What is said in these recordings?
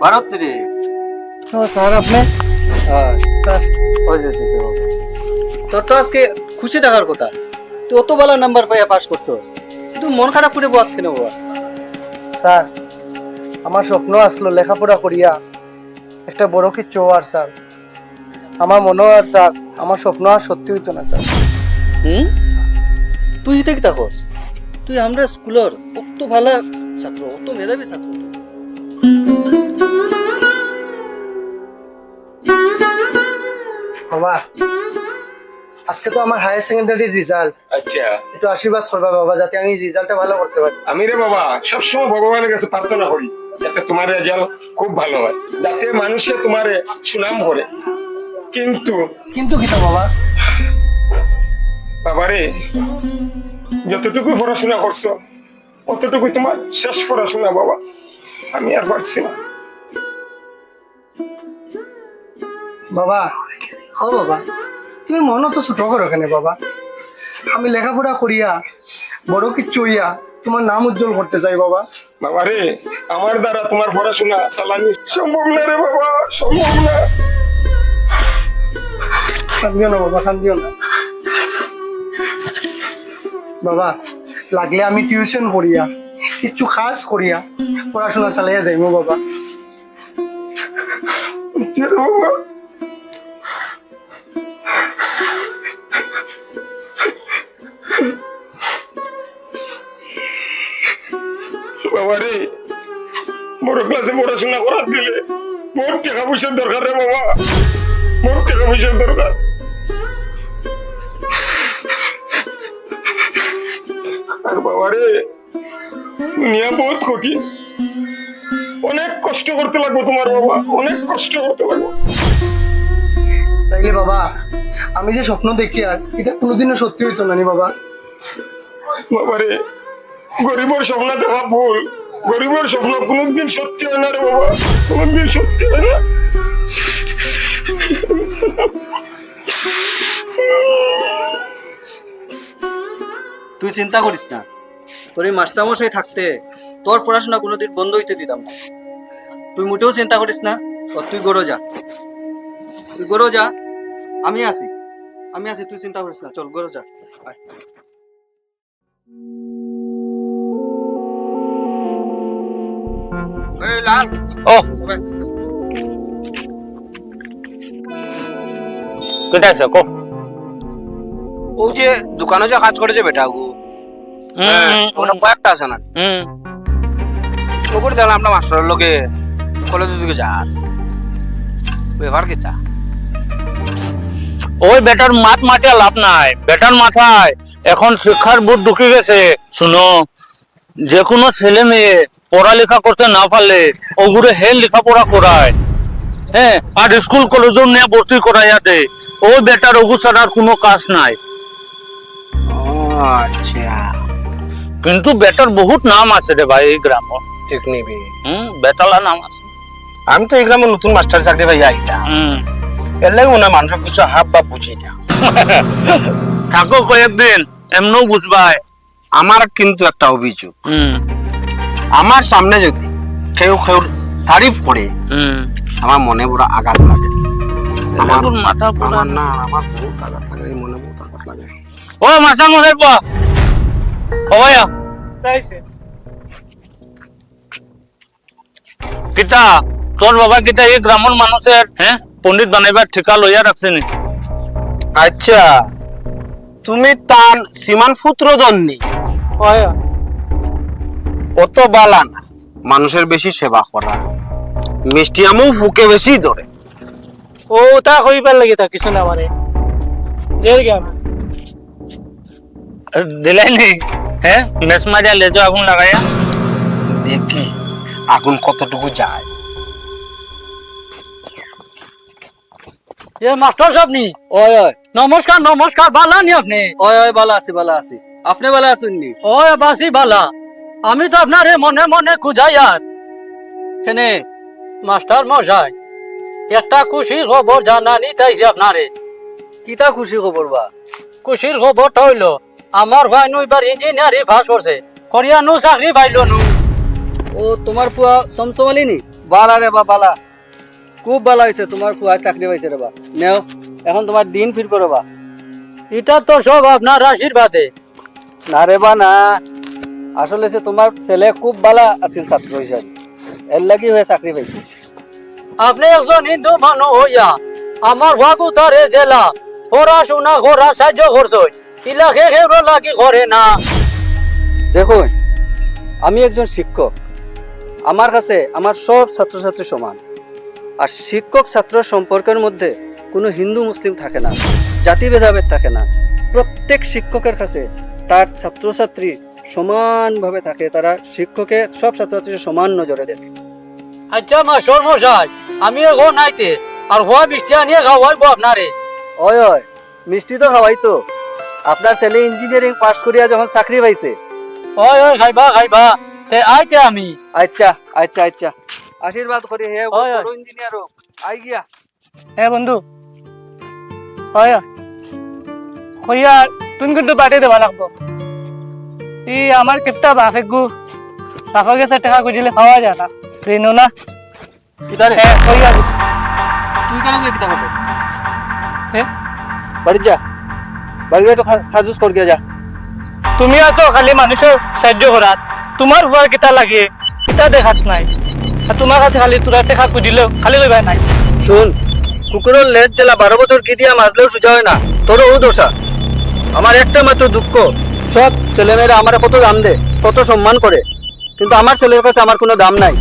ভারত রে। ও স্যার আপনি? হ্যাঁ। স্যার। ওই যে। তোর তো আজকে খুশি থাকার কথা। তুই অত ভালো নাম্বার পাইয়া পাস করছস। তুই মন খারাপ করে বস কেন বাবা স্যার আমার স্বপ্ন আসলো লেখাপড়া করিয়া। একটা বড় কিছু আর স্যার। আমার মনে হয় আর স্যার আমার স্বপ্ন আর সত্যি হইতো না স্যার। হুম? তুই কি থাকস? তুই আমরা স্কুলের অত ভালো ছাত্র অত মেধাবী ছাত্র। বাবা আজকে তো আমার হায়ার সেকেন্ডারির রেজাল্ট আচ্ছা। একটু আশীর্বাদ করবা বাবা যাতে আমি রেজাল্টটা ভালো করতে পারি। আমি রে বাবা সবসময় ভগবানের কাছে প্রার্থনা করি যাতে তোমার রেজাল্ট খুব ভালো হয় যাতে মানুষে তোমারে সুনাম করে। কিন্তু কিন্তু কি বাবা? বাবারে যতটুকু পড়াশোনা করছ অতটুকু তোমার শেষ পড়াশোনা বাবা। আমি আর পারছি না। বাবা ও বাবা তুমি মন তো ছোট করো কেন বাবা। আমি লেখাপড়া করিয়া বড় কিচ্ছু হইয়া তোমার নাম উজ্জ্বল করতে চাই বাবা। বাবারে আমার দ্বারা তোমার পড়াশোনা চালানি সম্ভব না রে বাবা সম্ভব না। কান্দিও না বাবা কান্দিও না। বাবা লাগলে আমি টিউশন করিয়া কিচ্ছু খাস করিয়া পড়াশোনা চালাইয়া যাইব বাবা। বাবা? বাবারে বড় ক্লাসে পড়াশোনা করার দিলে মোর টাকা পয়সার দরকার রে বাবা। মোর টাকা পয়সার দরকার। আর বাবারে দুনিয়া বহুত কঠিন। অনেক কষ্ট করতে লাগবো তোমার বাবা অনেক কষ্ট করতে লাগবো। তাইলে বাবা আমি যে স্বপ্ন দেখি আর এটা কোনোদিনও সত্যি হইতো না নি বাবা। বাবারে গরিবের স্বপ্ন দেখা ভুল। গরিবের স্বপ্ন কোনোদিন সত্যি হয় না রে বাবা। কোনোদিন সত্যি হয় না। তুই চিন্তা করিস না। তোর এই মাস্টারমশাই থাকতে তোর পড়াশোনা কোনোদিন বন্ধ হইতে দিতাম না। তুই মোটেও চিন্তা করিস না। ও, তুই গড়ো যা। তুই গড়ো যা। আমি আছি। আমি আছি, তুই চিন্তা করিস না। চল গড়ো যা। এই লাল ও তবে আছে কো ও যে দোকানে যে কাজ করেছে বেটা গো। ওটা কয়েকটা আছে না হুম ওগুলো দেখলাম আমরা মাস্টারের লোকে। কলেজের দিকে যান ব্যবহার কিতা ওই বেটার মাত মাটিয়া লাভ নাই। বেটার মাথায়। এখন শিক্ষার বুট ঢুকে গেছে। শুনো। যে কোনো ছেলে মেয়ে পড়ালেখা করতে না পারলে ওগুলো হে লেখাপড়া করায়। হ্যাঁ আর স্কুল কলেজও নিয়ে ভর্তি করাইয়া দে ওই বেটার ওগু ছাড়ার কোনো কাজ নাই। আচ্ছা। কিন্তু বেটার বহুত নাম আছে রে ভাই এই গ্রাম ঠিক নিবি। হুম বেটালা নাম আছে। আমি তো এই গ্রামে নতুন মাস্টার চাকরি ভাই আইতাম হুম। এর লাগে হয় মানুষের কিছু হাব বা বুঝি না। থাকো কয়েকদিন এমনও বুঝবাই। আমার কিন্তু একটা অভিযোগ। আমার সামনে যদি কেউ কেউ তারিফ করে আমার মনে বড় আঘাত লাগে। আমার আমার মাথা পুরা না আমার বহুত আঘাত লাগে মনে বহুত আঘাত লাগে। ও মাথা মশাই পা। ও কিতা? তোর বাবা কিতা এই গ্রামের মানুষের হ্যাঁ পণ্ডিত বানাইবার ঠিকা লইয়া রাখছে আচ্ছা তুমি তান সীমান পুত্র জন্নি অত বালা না মানুষের বেশি সেবা করা। মিষ্টি আমও ফুকে বেশি ধরে। ও তা করিবার লাগে তা কিছু না মানে। গেম দিলাই নি? হ্যাঁ মেস মারিয়া লেজো আগুন লাগাইয়া। দেখি আগুন কতটুকু যায়। এ মাস্টার সাহেব নি? ওই ওই। নমস্কার নমস্কার বালা নি আপনি? ওই ওই ভালো আছি ভালো আছি। আপনি ভালো আছেন নি? ও বাসি বালা আমি তো আপনার মনে মনে খুঁজাই আর। কেনে মাস্টার মশাই একটা খুশির খবর জানানি তাইছে আপনারে। কিতা খুশি খবর বা? খুশির খবরটা হইল আমার ভাই নু এবার ইঞ্জিনিয়ারিং পাস করছে করিয়া নু চাকরি পাইল নু। ও তোমার পুয়া সমসমালি নি? বালা রে বা বালা। খুব ভালো হয়েছে তোমার খুয়ার চাকরি পাইছে রে বা। নেও এখন তোমার দিন ফিরবো রে বা। এটা তো সব আপনার আশীর্বাদে। না রে বা না আসলে সে তোমার ছেলে খুব ভালো আছিল ছাত্র হিসাবে। এর লাগি হয়ে চাকরি পাইছে। আপনি একজন হিন্দু মানুষ হইয়া আমার ভাগুতারে জেলা পড়াশোনা করা সাহায্য করছই। ইলাকে খেয়ে লাগি করে না। দেখুন আমি একজন শিক্ষক। আমার কাছে আমার সব ছাত্রছাত্রী সমান। আর শিক্ষক ছাত্র সম্পর্কের মধ্যে কোনো হিন্দু মুসলিম থাকে না জাতি ভেদাভেদ থাকে না। প্রত্যেক শিক্ষকের কাছে তার ছাত্রছাত্রী সমানভাবে থাকে তারা শিক্ষকে সব ছাত্রছাত্রীর সমান নজরে দেখে। আচ্ছা মাস্টার মশাই আমি এখন নাইতে আর হওয়া বৃষ্টি আনিয়ে খাওয়াইবো আপনারে ওই ওই মিষ্টি তো খাওয়াই তো। আপনার ছেলে ইঞ্জিনিয়ারিং পাশ করিয়া যখন চাকরি পাইছে। ওই ওই খাইবা খাইবা তে আইতে আমি। আচ্ছা আচ্ছা আচ্ছা আশীর্বাদ করি হে ওই, ওই। ইঞ্জিনিয়ার আই গিয়া। এ বন্ধু হয়। হইয়া তুমি কিন্তু পাঠিয়ে দেবা লাগবো। ই আমার কিপটা বাপে গু। বাপা গেছে টাকা খুঁজিলে পাওয়া যায় না। ঋণও না। তুই কেন বাড়ি যা। বাড়ি গিয়ে খা- খাজুস কর গিয়া যা? তুমি আছো খালি মানুষের সাহায্য করার তোমার ভয় কিতা লাগে কিতা দেখাত নাই। আর তোমার কাছে খালি তোরা টাকা খুঁজিলেও খালি কইবা নাই। শুন কুকুরের লেজ জেলা বারো বছর কি দিয়া মাজলেও সোজা হয় না? তোরও ও দোষা আমার একটা মাত্র দুঃখ। সব ছেলেমেয়েরা আমার কত দাম দে কত সম্মান করে। কিন্তু আমার ছেলের কাছে আমার কোনো দাম নাই।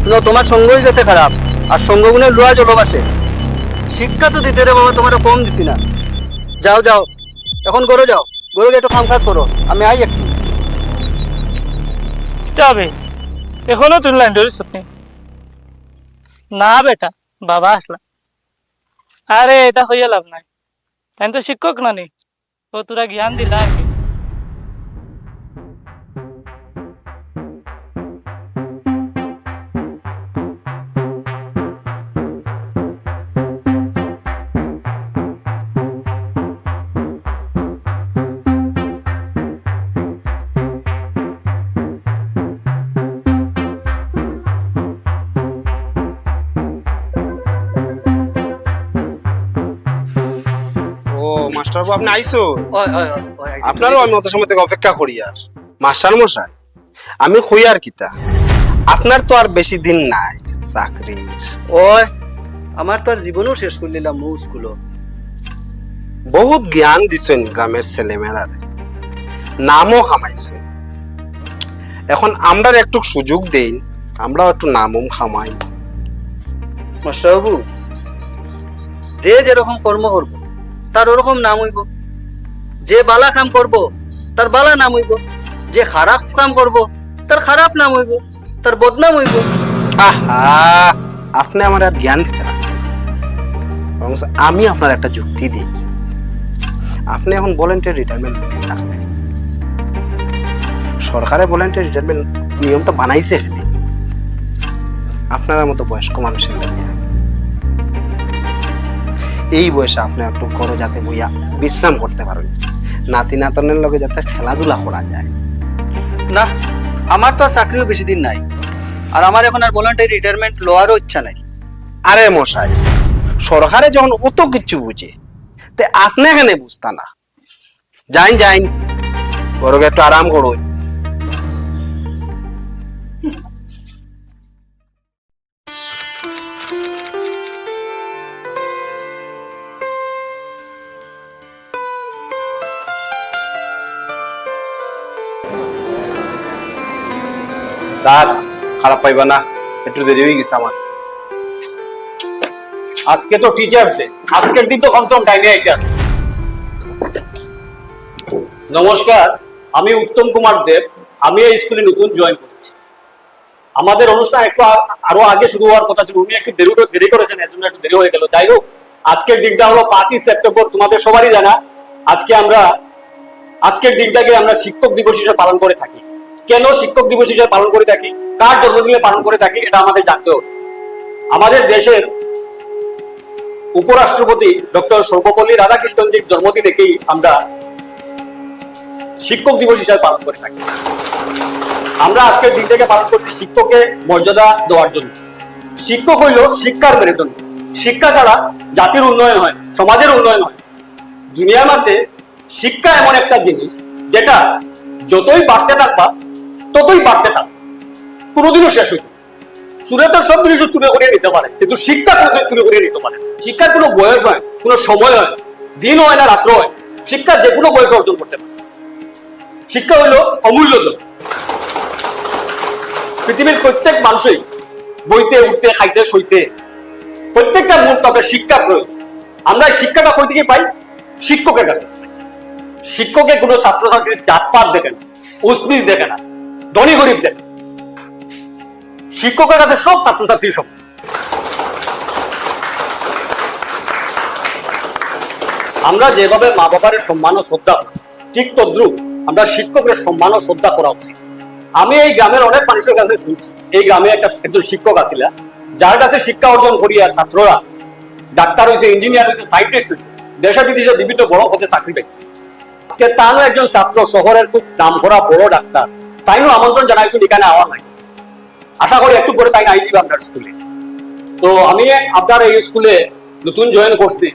কিন্তু তোমার সঙ্গই গেছে খারাপ, আর সঙ্গগুণের লোয়া জলবাসে শিক্ষা তো দিতে রে বাবা, তোমার কম দিছি না। যাও যাও, এখন গরো যাও। গরু একটু কাম কাজ করো, আমি আই একটু। যাবে এখনও তুই লাইন ধরিস নি বেটা, বাবা আসলা। আরে, এটা হইয়া লাভ নাই। তাই তো শিক্ষক না নি ও তোরা জ্ঞান দিলা মাস্টার বাবু আপনি আইসো। আপনারও আমি অত সময় থেকে অপেক্ষা করি আর। মাস্টার মশাই আমি কই আর কিতা আপনার তো আর বেশি দিন নাই চাকরির। ওই আমার তো আর জীবনও শেষ করে নিলাম মৌ স্কুলও। বহুত জ্ঞান দিছেন গ্রামের ছেলেমেয়েরারে। নামও খামাইছেন। এখন আমরা একটু সুযোগ দেই আমরাও একটু নামও খামাই। মাস্টারবাবু যে যেরকম কর্ম করব তার ওরকম নাম হইব। যে বালা কাম করব, তার বালা নাম হইব। যে খারাপ কাম করব, তার খারাপ নাম হইব। তার বদনাম হইব। আহা, আপনি আমার আর জ্ঞান দিতে বরং আমি আপনার একটা যুক্তি দিই। আপনি এখন ভলেন্টিয়ার রিটায়ারমেন্ট রাখবেন সরকারে ভলেন্টিয়ার রিটায়ারমেন্ট নিয়মটা বানাইছে এখানে আপনার মতো বয়স্ক মানুষের এই বয়সে আপনি একটু করো যাতে বইয়া বিশ্রাম করতে পারেন। নাতি নাতনের লগে যাতে খেলাধুলা করা যায়। না, আমার তো আর চাকরিও বেশি দিন নাই। আর আমার এখন আর ভলান্টারি রিটায়ারমেন্ট লওয়ারও ইচ্ছা নাই। আরে মশাই, সরকারে যখন অত কিছু বুঝে, তে আপনি এখানে বুঝতা না। যাইন যাইন ঘরকে একটু আরাম করুন। স্যার খারাপ পাইবা না, একটু দেরি হয়ে গেছে আমার। আজকে তো টিচার্স ডে আজকের দিন তো কমসে কম টাইমে আসে নমস্কার, আমি উত্তম কুমার দেব, আমি এই স্কুলে নতুন জয়েন করেছি। আমাদের অনুষ্ঠান একটু আরও আগে শুরু হওয়ার কথা ছিল, উনি একটু দেরি দেরি করেছেন, এর জন্য একটু দেরি হয়ে গেল। যাই হোক, আজকের দিনটা হলো পাঁচই সেপ্টেম্বর, তোমাদের সবারই জানা। আজকে আমরা আজকের দিনটাকে আমরা শিক্ষক দিবস হিসেবে পালন করে থাকি। কেন শিক্ষক দিবস হিসেবে পালন করে থাকি? কার জন্মদিনে পালন করে থাকি? এটা আমাদের জানতে হবে। আমাদের দেশের উপরাষ্ট্রপতি ডক্টর সর্বপল্লী রাধাকৃষ্ণনজির জন্মদিনেকেই আমরা শিক্ষক দিবস হিসাবে পালন করে থাকি। আমরা আজকের দিনটাকে পালন করছি শিক্ষককে মর্যাদা দেওয়ার জন্য। শিক্ষক হইল শিক্ষার মেরুদণ্ড। শিক্ষা ছাড়া জাতির উন্নয়ন হয়, সমাজের উন্নয়ন হয়। দুনিয়ার মধ্যে শিক্ষা এমন একটা জিনিস যেটা যতই বাড়তে থাকবা ততই বাড়তে থাকবে কোনোদিনও শেষ হইতো চুরে তো সব জিনিস চুরে করিয়ে নিতে পারে, কিন্তু শিক্ষা কোনোদিন চুরে করিয়ে নিতে পারে শিক্ষার কোনো বয়স হয় কোনো সময় হয় দিন হয় না রাত্র হয় শিক্ষা যে কোনো বয়সে অর্জন করতে পারে। শিক্ষা হইল অমূল্য। পৃথিবীর প্রত্যেক মানুষই বইতে, উঠতে, খাইতে, সইতে, প্রত্যেকটা মুহূর্ত আমাদের শিক্ষা প্রয়োজন। আমরা শিক্ষাটা কই থেকে পাই? শিক্ষকের কাছে। শিক্ষকে কোনো ছাত্রছাত্রীর জাতপাত দেখে না, উসমিস দেখে না। ধনী গরিব দেখে না। শিক্ষকের কাছে সব ছাত্রছাত্রী সব আমরা যেভাবে মা বাবার সম্মান ও শ্রদ্ধা ঠিক তদ্রুপ আমরা শিক্ষকের সম্মান ও শ্রদ্ধা করা উচিত। আমি এই গ্রামের অনেক মানুষের কাছে শুনছি, এই গ্রামে একটা একজন শিক্ষক আছিল যার কাছে শিক্ষা অর্জন করিয়া ছাত্ররা। ডাক্তার হয়েছে ইঞ্জিনিয়ার হয়েছে সাইন্টিস্ট হয়েছে দেশে বিদেশে বিভিন্ন বড় পদে চাকরি পেয়েছে আজকে তারও একজন ছাত্র, শহরের খুব নাম করা বড় ডাক্তার। তাইও আমন্ত্রণ জানাইছেন এখানে আওয়া নাই। আশা করি একটু পরে তাই নাই যাবে আপনার স্কুলে তো আমি আপনার এই স্কুলে নতুন জয়েন করছি।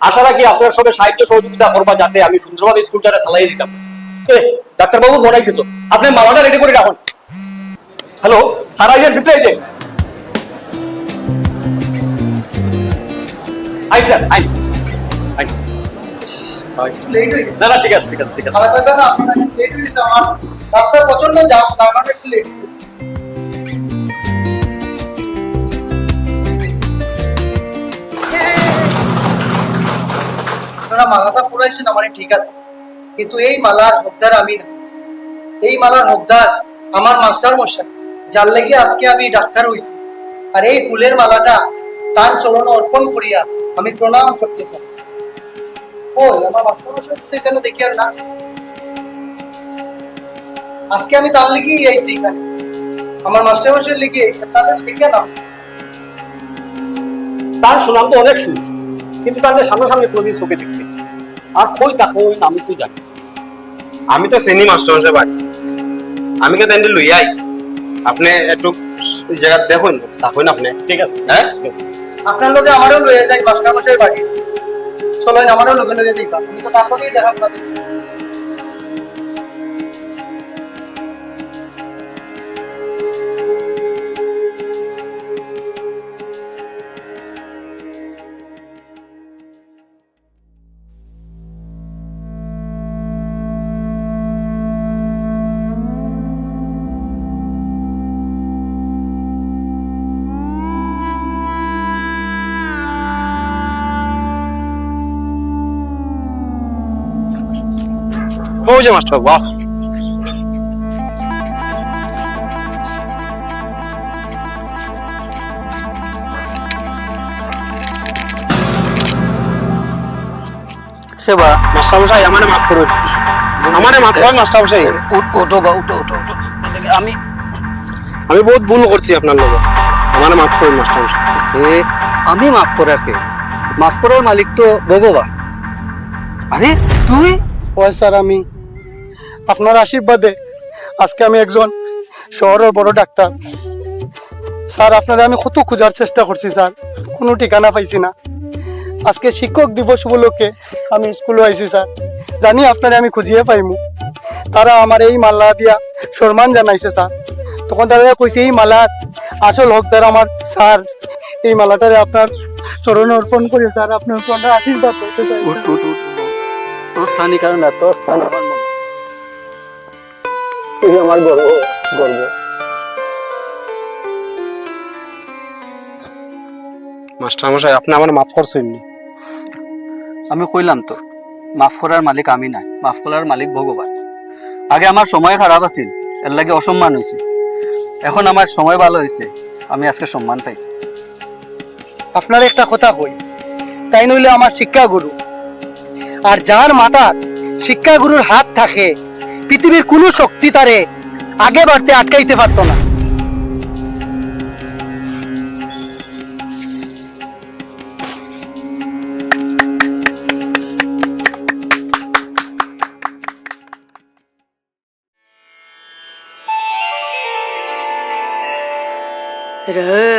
আশা রাখি আপনার সঙ্গে সাহায্য সহযোগিতা করবা যাতে আমি সুন্দরভাবে স্কুলটা চালাই দিতাম। ডাক্তারবাবু ফোন আইছে তো। আপনি মামাটা রেডি করে রাখুন। হ্যালো সারা ইয়ের ভিতরে যে আই স্যার আই আই না না ঠিক আছে ঠিক আছে ঠিক আছে। রাস্তায় প্রচণ্ড জাম, তার কারণে একটু লেট আপনারা মালাটা পড়াইছেন আমার ঠিক আছে। কিন্তু এই মালার হকদার আমি না। এই মালার হকদার আমার মাস্টার মশাই, যার লেগে আজকে আমি ডাক্তার হইছি। আর এই ফুলের মালাটা তার চরণ অর্পণ করিয়া আমি প্রণাম করতে চাই। ও আমার মাস্টার মশাই তো এখানে দেখি আর না। আজকে আমি তার লেগেই আইছি এখানে। আমার মাস্টার মশাই লেগে আইছি তাহলে দেখে না? তার সুনাম তো অনেক শুনছি কিন্তু তাদের সামনাসামনি কোনোদিন চোখে দেখছি আর কই তা কই আমি তো জানি আমি তো চিনি মাস্টার মশাই বাড়ি আমি কে তাই লই আই। আপনি একটু জায়গা দেখুন থাকুন আপনি। ঠিক আছে। হ্যাঁ? ঠিক আছে। আপনার লোকে আমারও লয়ে যায় মাস্টার মশাই বাড়ি। চলেন আমারও লোকে লোকে দেখবা আমি তো তার লোকেই দেখা ওই যে মাস্টার বাহ। সেবা মাস্টার মশাই আমারে মাফ করুন। আমারে মাফ করুন মাস্টার মশাই উঠো বা উঠো উঠো উঠো। আমি আমি বহুত ভুল করছি আপনার লগে। আমারে মাফ করুন মাস্টার মশাই এ আমি মাফ করার কে? মাফ করার মালিক তো ভগবান। আরে তুই? স্যার আমি আপনার আশীর্বাদে আজকে আমি একজন শহরের বড় ডাক্তার। স্যার, আপনারা আমি কত খোঁজার চেষ্টা করছি, স্যার। কোনো ঠিকানা পাইছি না। আজকে শিক্ষক দিবস উপলক্ষে আমি স্কুলে আইছি, স্যার। জানি আপনারে আমি খুঁজিয়ে পাইমু। তারা আমার এই মালা দিয়া সম্মান জানাইছে, স্যার। তখন তারা কইছে, এই মালার আসল হকদার আমার, স্যার। এই মালাটারে আপনার চরণ অর্পণ করে স্যার, আপনার আশীর্বাদ করতে চাই কারণ তোর স্থান আমার তুই আমার গর্ব গর্ব। মাস্টার মশাই আপনি আমার মাফ করছেন? আমি কইলাম তো, মাফ করার মালিক আমি নাই, মাফ করার মালিক ভগবান। আগে আমার সময় খারাপ আছিল, এর লাগে অসম্মান হয়েছে এখন আমার সময় ভালো হয়েছে আমি আজকে সম্মান পাইছি। আপনার একটা কথা কই, তাই নইলে আমার শিক্ষাগুরু। আর যার মাথার শিক্ষাগুরুর হাত থাকে পৃথিবীর কোনো শক্তি তারে আগে বাড়তে আটকাইতে পারতো না। নো